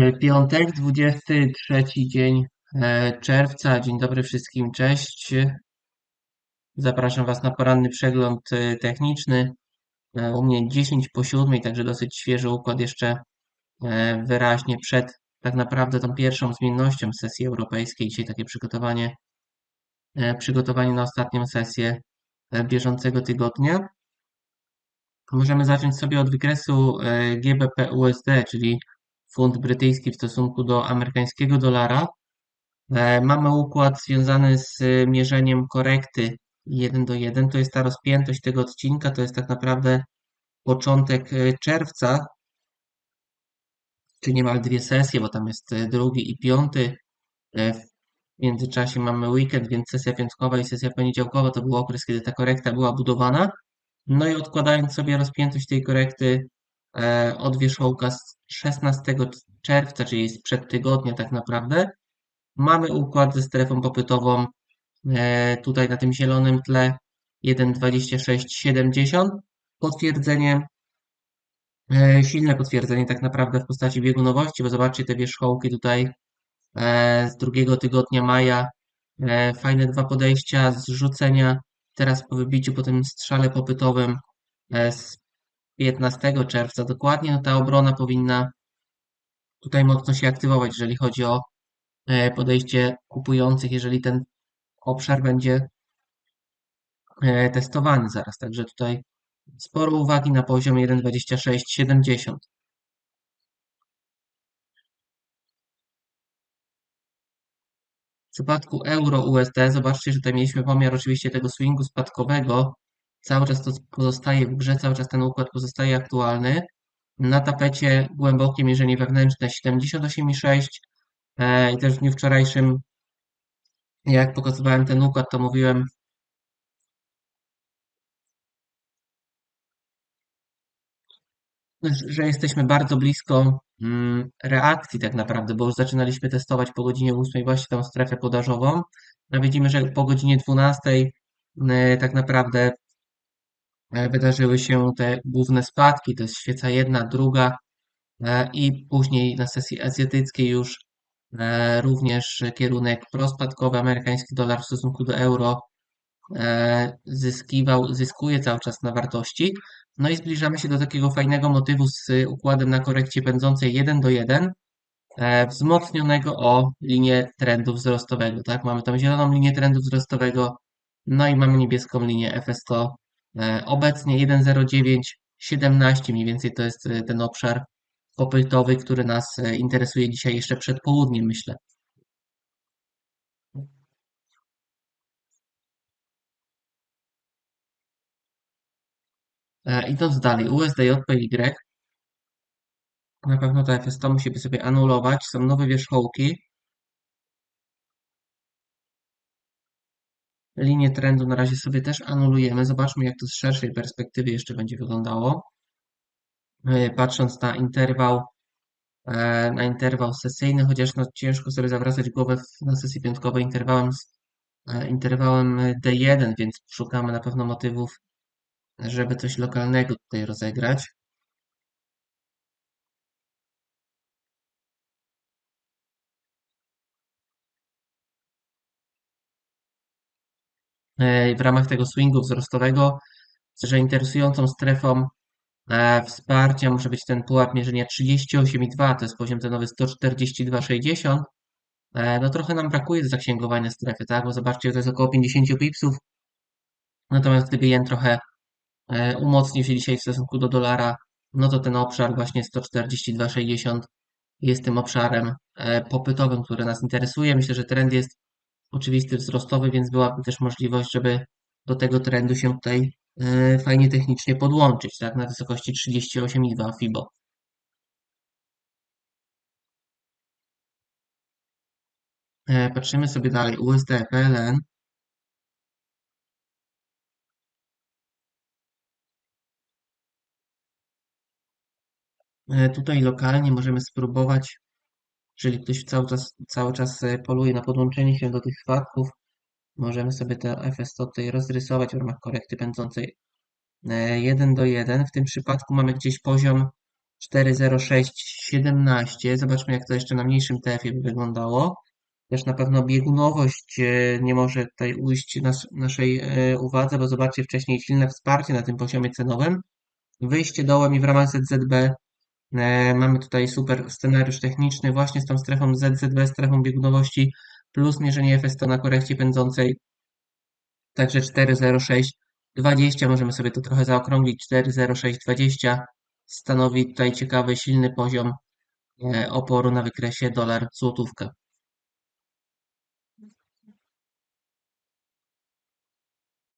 E, Piątek, 23 dzień e, czerwca. Dzień dobry wszystkim, cześć. Zapraszam Was na poranny przegląd e, techniczny. U mnie 10 po 7, także dosyć świeży układ jeszcze wyraźnie przed tak naprawdę tą pierwszą zmiennością sesji europejskiej. Dzisiaj takie przygotowanie, przygotowanie na ostatnią sesję bieżącego tygodnia. Możemy zacząć sobie od wykresu e, GBP USD, czyli funt brytyjski w stosunku do amerykańskiego dolara. E, Mamy układ związany z mierzeniem korekty 1 do 1. To jest ta rozpiętość tego odcinka. To jest tak naprawdę początek e, czerwca, czy niemal dwie sesje, bo tam jest e, drugi i piąty. E, W międzyczasie mamy weekend, więc sesja piątkowa i sesja poniedziałkowa to był okres, kiedy ta korekta była budowana. No i odkładając sobie rozpiętość tej korekty e, od wierzchołka 16 czerwca, czyli sprzed tygodnia tak naprawdę, mamy układ ze strefą popytową e, tutaj na tym zielonym tle 1,2670. Potwierdzenie, e, silne potwierdzenie tak naprawdę w postaci biegunowości, bo zobaczcie te wierzchołki tutaj e, z drugiego tygodnia maja. Fajne dwa podejścia, zrzucenia teraz po wybiciu po tym strzale popytowym z 15 czerwca dokładnie, no ta obrona powinna tutaj mocno się aktywować, jeżeli chodzi o e, podejście kupujących, jeżeli ten obszar będzie e, testowany zaraz. Także tutaj sporo uwagi na poziomie 1,2670. W przypadku euro-USD zobaczcie, że tutaj mieliśmy pomiar oczywiście tego swingu spadkowego. Cały czas to pozostaje w grze, cały czas ten układ pozostaje aktualny. Na tapecie głębokie mierzenie wewnętrzne 78,6 e, i też w dniu wczorajszym, jak pokazywałem ten układ, to mówiłem, że jesteśmy bardzo blisko mm, reakcji tak naprawdę, bo już zaczynaliśmy testować po godzinie 8 właśnie tą strefę podażową. No widzimy, że po godzinie 12 e, tak naprawdę wydarzyły się te główne spadki, to jest świeca jedna, druga e, i później na sesji azjatyckiej już e, również kierunek prospadkowy, amerykański dolar w stosunku do euro e, zyskiwał, zyskuje cały czas na wartości. No i zbliżamy się do takiego fajnego motywu z układem na korekcie pędzącej 1 do 1, e, wzmocnionego o linię trendu wzrostowego. Tak? Mamy tam zieloną linię trendu wzrostowego, no i mamy niebieską linię FS100. E, obecnie 1,0917 mniej więcej to jest e, ten obszar popytowy, który nas e, interesuje dzisiaj jeszcze przed południem, myślę. Idąc dalej, USDJPY. Na pewno ta FS100 musimy sobie anulować. Są nowe wierzchołki. Linię trendu na razie sobie też anulujemy. Zobaczmy, jak to z szerszej perspektywy jeszcze będzie wyglądało. E, Patrząc na interwał, e, na interwał sesyjny, chociaż no, ciężko sobie zawracać głowę na sesji piątkowej interwałem, e, interwałem D1, więc szukamy na pewno motywów, żeby coś lokalnego tutaj rozegrać. W ramach tego swingu wzrostowego, że interesującą strefą e, wsparcia może być ten pułap mierzenia 38,2, to jest poziom cenowy 142,60. E, No trochę nam brakuje do zaksięgowania strefy, tak? Bo zobaczcie, to jest około 50 pipsów. Natomiast gdyby jen trochę e, umocnił się dzisiaj w stosunku do dolara, no to ten obszar właśnie 142,60 jest tym obszarem e, popytowym, który nas interesuje. Myślę, że trend jest oczywisty wzrostowy, więc byłaby też możliwość, żeby do tego trendu się tutaj e, fajnie technicznie podłączyć, tak? Na wysokości 38,2 FIBO. E, Patrzymy sobie dalej. USD, PLN. E, Tutaj lokalnie możemy spróbować, jeżeli ktoś cały czas, cały czas e, poluje na podłączenie się do tych spadków, możemy sobie te FS100 tutaj rozrysować w ramach korekty pędzącej e, 1 do 1. W tym przypadku mamy gdzieś poziom 17. Zobaczmy, jak to jeszcze na mniejszym TF-ie by wyglądało. Też na pewno biegunowość e, nie może tutaj ujść nas, naszej e, uwadze, bo zobaczcie wcześniej silne wsparcie na tym poziomie cenowym. Wyjście dołem i w ramach ZZB e, mamy tutaj super scenariusz techniczny właśnie z tą strefą ZZB, strefą biegunowości plus mierzenie FST na korekcie pędzącej. Także 4,0620 możemy sobie to trochę zaokrąglić. 4,0620 stanowi tutaj ciekawy, silny poziom oporu na wykresie dolar-złotówka.